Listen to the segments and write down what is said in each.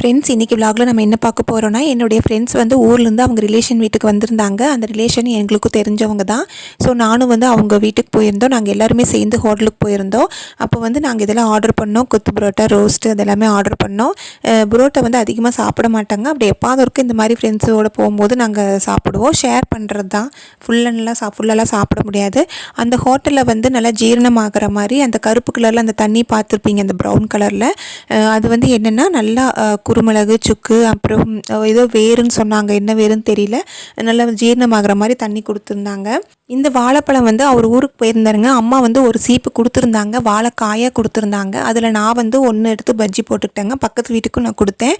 Friends இன்றைக்கி விலாகில் நம்ம என்ன பார்க்க போகிறோன்னா என்னுடைய ஃப்ரெண்ட்ஸ் வந்து ஊர்லேருந்து அவங்க ரிலேஷன் வீட்டுக்கு வந்திருந்தாங்க. அந்த ரிலேஷன் எங்களுக்கும் தெரிஞ்சவங்க தான். ஸோ நானும் வந்து அவங்க வீட்டுக்கு போயிருந்தோம். நாங்கள் எல்லாருமே சேர்ந்து ஹோட்டலுக்கு போயிருந்தோம். அப்போ வந்து நாங்கள் இதெல்லாம் ஆர்டர் பண்ணோம். கொத்து புரோட்டா ரோஸ்ட்டு அதெல்லாமே ஆர்டர் பண்ணோம். புரோட்டா வந்து அதிகமாக சாப்பிட மாட்டாங்க. அப்படி எப்பாவது இருக்கும் இந்த மாதிரி ஃப்ரெண்ட்ஸோடு போகும்போது நாங்கள் சாப்பிடுவோம். ஷேர் பண்ணுறது தான். ஃபுல்லன்லாம் சா ஃபுல்லெல்லாம் சாப்பிட முடியாது. அந்த ஹோட்டலில் வந்து நல்லா ஜீரணமாகிற மாதிரி அந்த கருப்பு கலரில் அந்த தண்ணி பார்த்துருப்பீங்க அந்த ப்ரௌன் கலரில் அது வந்து என்னென்னா நல்லா குருமிளகு சுக்கு அப்புறம் ஏதோ வேருன்னு சொன்னாங்க. என்ன வேறுன்னு தெரியல. நல்லா ஜீரணமாகிற மாதிரி தண்ணி கொடுத்துருந்தாங்க. இந்த வாழைப்பழம் வந்து அவர் ஊருக்கு போயிருந்தாருங்க. அம்மா வந்து ஒரு சீப்பு கொடுத்துருந்தாங்க. வாழைக்காயாக கொடுத்துருந்தாங்க. அதில் நான் வந்து ஒன்று எடுத்து பஜ்ஜி போட்டுக்கிட்டேங்க. பக்கத்து வீட்டுக்கும் நான் கொடுத்தேன்.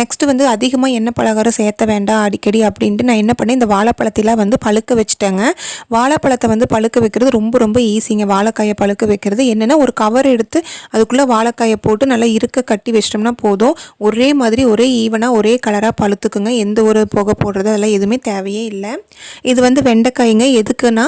நெக்ஸ்ட்டு வந்து அதிகமாக எண்ணெய் பலகாரம் சேர்த்த வேண்டாம் அடிக்கடி அப்படின்ட்டு நான் என்ன பண்ணேன் இந்த வாழைப்பழத்திலாம் வந்து பழுக்க வச்சுட்டேங்க. வாழைப்பழத்தை வந்து பழுக்க வைக்கிறது ரொம்ப ரொம்ப ஈஸிங்க வாழைக்காயை பழுக்க வைக்கிறது. என்னென்னா ஒரு கவர் எடுத்து அதுக்குள்ளே வாழைக்காயை போட்டு நல்லா இருக்க கட்டி வச்சிட்டோம்னா போதும். ஒரே மாதிரி ஒரே ஈவனாக ஒரே கலராக பழுத்துக்குங்க. எந்த ஒரு புகை போடுறது அதெல்லாம் எதுவுமே தேவையே இல்லை. இது வந்து வெண்டைக்காய்ங்க. எதுக்குன்னா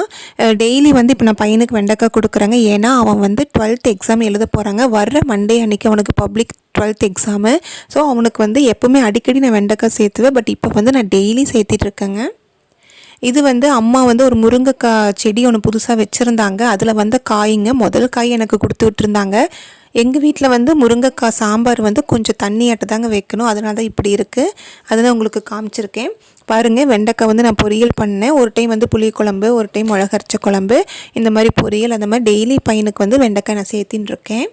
டெய்லி வந்து இப்போ நான் பையனுக்கு வெண்டைக்காய் கொடுக்குறேங்க. ஏன்னா அவன் வந்து டுவெல்த் எக்ஸாம் எழுத போகிறாங்க வர்ற மண்டே அன்னைக்கு அவனுக்கு பப்ளிக் டுவெல்த் எக்ஸாமு ஸோ அவனுக்கு வந்து எப்போவுமே அடிக்கடி நான் வெண்டைக்காய் சேர்த்துவேன். பட் இப்போ வந்து நான் டெய்லி சேர்த்துட்ருக்கேங்க இது வந்து அம்மா வந்து ஒரு முருங்கைக்காய் செடி ஒன்று புதுசாக வச்சுருந்தாங்க. அதில் வந்த காய்ங்க. முதல் காய் எனக்கு கொடுத்து விட்டுருந்தாங்க. எங்கள் வீட்டில் வந்து முருங்கைக்காய் சாம்பார் வந்து கொஞ்சம் தண்ணியாட்ட தாங்க வைக்கணும். அதனால தான் இப்படி இருக்குது அதுதான் உங்களுக்கு காமிச்சிருக்கேன். பாருங்கள் வெண்டைக்காய் வந்து நான் பொரியல் பண்ணேன். ஒரு டைம் வந்து புளிக்குழம்பு ஒரு டைம் மிளகரைச்ச குழம்பு. இந்த மாதிரி பொரியல் அந்த மாதிரி டெய்லி பையனுக்கு வந்து வெண்டைக்காய் நான் சேர்த்தின்னு இருக்கேன்.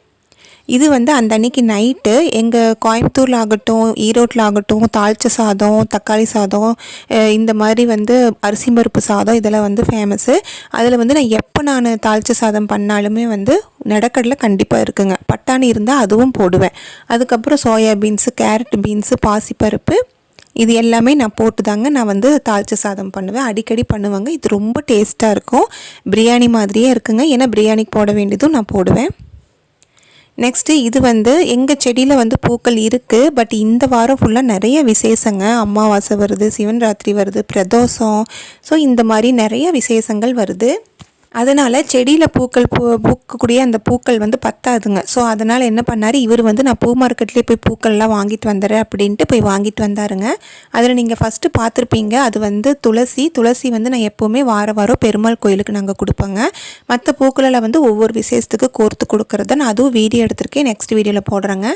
இது வந்து அந்த அன்னைக்கு நைட்டு எங்கள் கோயம்புத்தூரில் ஆகட்டும் ஈரோட்டில் ஆகட்டும் தாளிச்ச சாதம் தக்காளி சாதம் இந்த மாதிரி வந்து அரிசி பருப்பு சாதம் இதெல்லாம் வந்து ஃபேமஸ்ஸு அதில் வந்து நான் எப்போ நான் தாளிச்ச சாதம் பண்ணாலுமே வந்து நடக்கடலை கண்டிப்பாக இருக்குங்க. பட்டாணி இருந்தால் அதுவும் போடுவேன். அதுக்கப்புறம் சோயா பீன்ஸு கேரட் பீன்ஸு பாசிப்பருப்பு இது எல்லாமே நான் போட்டு தாங்க நான் வந்து தாளிச்ச சாதம் பண்ணுவேன். அடிக்கடி பண்ணுவேங்க. இது ரொம்ப டேஸ்ட்டாக இருக்கும். பிரியாணி மாதிரியே இருக்குங்க. ஏன்னா பிரியாணிக்கு போட வேண்டியதும் நான் போடுவேன். நெக்ஸ்ட்டு இது வந்து எங்கள் செடியில் வந்து பூக்கள் இருக்குது பட் இந்த வாரம் ஃபுல்லாக நிறைய விசேஷங்க. அமாவாசை வருது சிவன் ராத்திரி வருது பிரதோஷம். ஸோ இந்த மாதிரி நிறைய விசேஷங்கள் வருது. அதனால் செடியில் பூக்கள் பூ பூக்கக்கூடிய அந்த பூக்கள் வந்து பத்தாதுங்க. ஸோ அதனால் என்ன பண்ணார்? இவர் வந்து நான் பூ மார்க்கெட்லேயே போய் பூக்கள்லாம் வாங்கிட்டு வந்துடுறேன் அப்படின்ட்டு போய் வாங்கிட்டு வந்தாருங்க. அதில் நீங்கள் ஃபஸ்ட்டு பார்த்துருப்பீங்க அது வந்து துளசி. துளசி வந்து நான் எப்போவுமே வார வாரம் பெருமாள் கோயிலுக்கு நாங்கள் கொடுப்போங்க. மற்ற பூக்களெல்லாம் வந்து ஒவ்வொரு விசேஷத்துக்கு கோர்த்து கொடுக்குறத நான் அதுவும் வீடியோ எடுத்திருக்கேன் நெக்ஸ்ட் வீடியோவில் போடுறேங்க.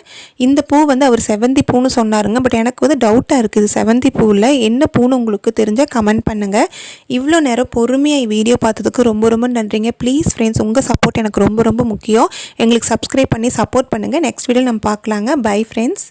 இந்த பூ வந்து அவர் செவந்தி பூன்னு சொன்னாருங்க பட் எனக்கு வந்து டவுட்டாக இருக்குது செவந்தி பூவில் என்ன பூன்னு உங்களுக்கு தெரிஞ்சால் கமெண்ட் பண்ணுங்கள் இவ்வளோ நேரம் பொறுமையாக வீடியோ பார்த்ததுக்கு ரொம்ப ரொம்ப நன்றிங்க. ப்ளீஸ் ஃப்ரெண்ட்ஸ் உங்கள் சப்போர்ட் எனக்கு ரொம்ப ரொம்ப முக்கியம். எங்களுக்கு சப்ஸ்கிரைப் பண்ணி சப்போர்ட் பண்ணுங்கள் நெக்ஸ்ட் வீடியோ நம்ம பார்க்கலாங்க. Bye friends